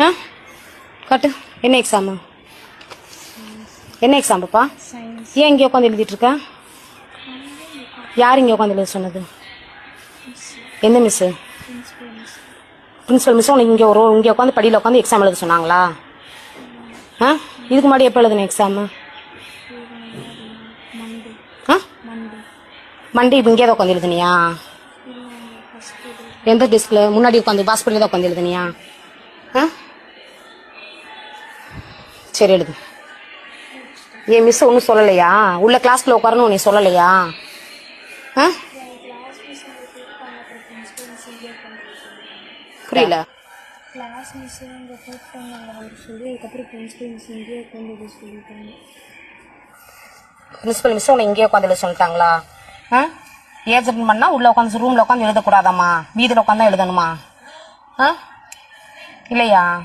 ஆ? காட்டு. என்ன எக்ஸாமு என்ன எக்ஸாம் பாப்பா? சயின்ஸ் ஏன் இங்கே உட்காந்து எழுதிட்டு இருக்க யார் இங்கே உட்காந்து எழுத சொன்னது? எந்த மிஸ்ஸு பிரின்சிபல் மிஸ் உனக்கு இங்கே ஒரு இங்கே உட்காந்து படியில் உட்காந்து எக்ஸாம் எழுத சொன்னாங்களா? ஆ? இதுக்கு முன்னாடி எப்போ எழுதுன எக்ஸாமு மண்டே ஆ? மண்டே இப்போ இங்கே தான் உட்காந்து எழுதுனியா எந்த டெஸ்கில் முன்னாடி உட்காந்து பாஸ்பரியில் தான் உட்காந்து எழுதுனியா? ஆ? சரி எழுது. ஏன் மிஸ் ஒன்றும் சொல்லலையா? உள்ள கிளாஸ்க்குள்ள உட்காரணும் நீ சொல்லலையா? ஆ? புரியல. கிளாஸ் மிஸ் அவர் சொல்லி அதுக்கப்புறம் பிரின்சிபல் மிஸ் இங்கேயே உட்காந்து இது சொல்லிட்டாங்க. பிரின்சிபல் மிஸ் உன்னை இங்கேயே உட்காந்து எழுத சொல்லிட்டாங்களா? ஆ? ஏஜென்ட் பண்ணால் உள்ளே உட்காந்து ரூமில் உட்காந்து எழுதக்கூடாதாம்மா? வீதியில் உட்காந்து எழுதணுமா? ஆ? இல்லையா?